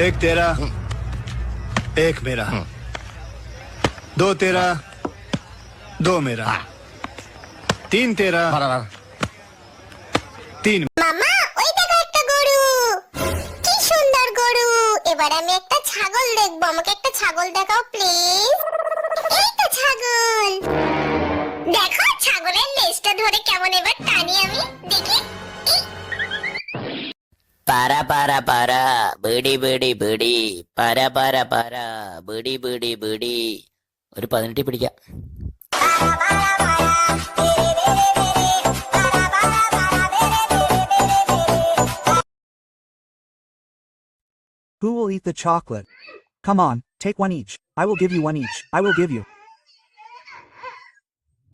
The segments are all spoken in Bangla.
एक तेरा एक मेरा दो तेरा दो मेरा तीन तेरा तीन মামা ওই দেখো একটা গরু কি সুন্দর গরু এবার আমি একটা ছাগল দেখবো আমাকে একটা ছাগল দেখাও প্লিজ এই তো ছাগল para para para beedi beedi beedi പര പര പര ബീഡി ബീഡി ബീഡി ഒരു പതിനെട്ടി പിടിക്കാം Who will eat the chocolate? Come on, take one each. I will give you one each. I will give you.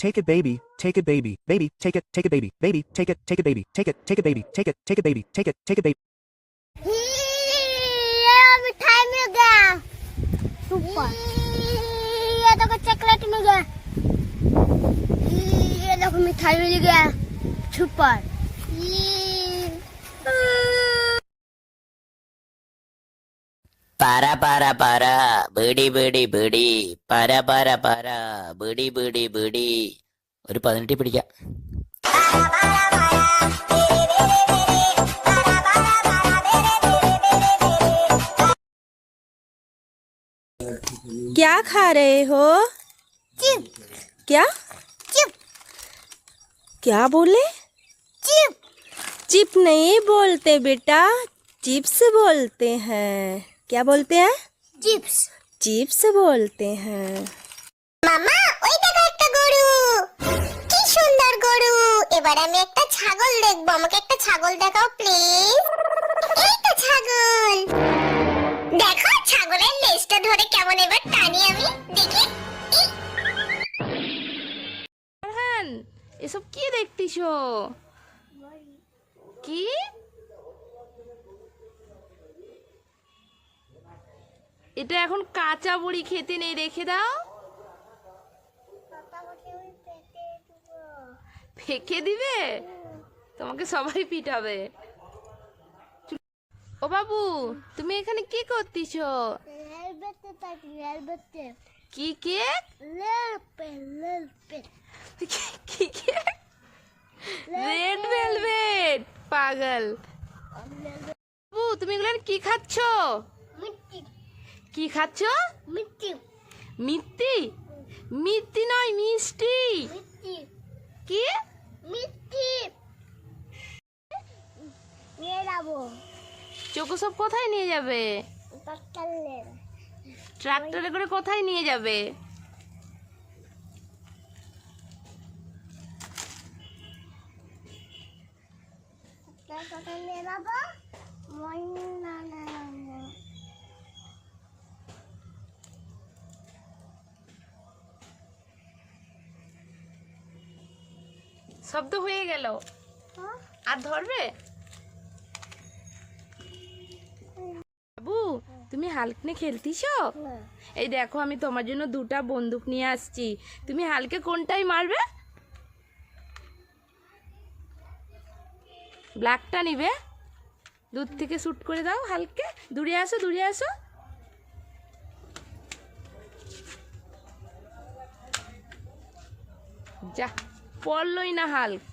Take it, baby. Take it, baby. Baby, take it. Take it, baby. Baby, take it. Take it, baby. Take it. Take it, baby. Take it. Take it, baby. Take it. Take it, baby. मिठाई मिल गया सुपर ये देखो चॉकलेट मिल गया ये देखो मिठाई मिल गया super para para para beedi beedi beedi പര പര പര ബീഡി ബീഡി ബീഡി ഒരു പതിനെട്ടി പിടിക്കാം क्या खा रहे हो चिप क्या चिप क्या बोले चिप चिप नहीं बोलते बेटा चिप्स बोलते हैं क्या बोलते हैं चिप्स चिप्स बोलते हैं মামা ওই দেখো একটা গরু কি সুন্দর গরু এবার আমি একটা ছাগল দেখবো আমাকে একটা ছাগল দেখাও প্লিজ এই তো ছাগল দেখো ছাগলের লেজটা ধরে কেমন এবার টানি আমি দেখি হ্যাঁ এসব কি দেখতিস কি এটা এখন কাঁচা বড়ি খেতে নেই রেখে দাও। ফেকে দিবে? তোমাকে সবাই পিটাবে। ও বাবু তুমি এখানে কি করতেছ? কি কেক? কি কেক? রেড ভেলভেট পাগল। বাবু তুমি এগুলো কি খাচ্ছ? কি খাচ্ছ? মিত্তি মিষ্টি? নয় মিষ্টি। কি? মিষ্টি। নিয়ে যাব। চোখো সব কোথায় নিয়ে যাবে? ট্রাক্টরে। করে কোথায় নিয়ে যাবে? শব্দ হয়ে গেল। আর ধরবে? বাবু তুমি হালকনে খেলতিস? এই দেখো আমি তোমার জন্য দুটা বন্দুক নিয়ে আসছি। তুমি হালকে কোনটাই মারবে? ব্ল্যাকটা নিবে। দূর থেকে শ্যুট করে দাও হালকে। দূরে আসো দূরে আসো। যা। পড়লই না হাল্ক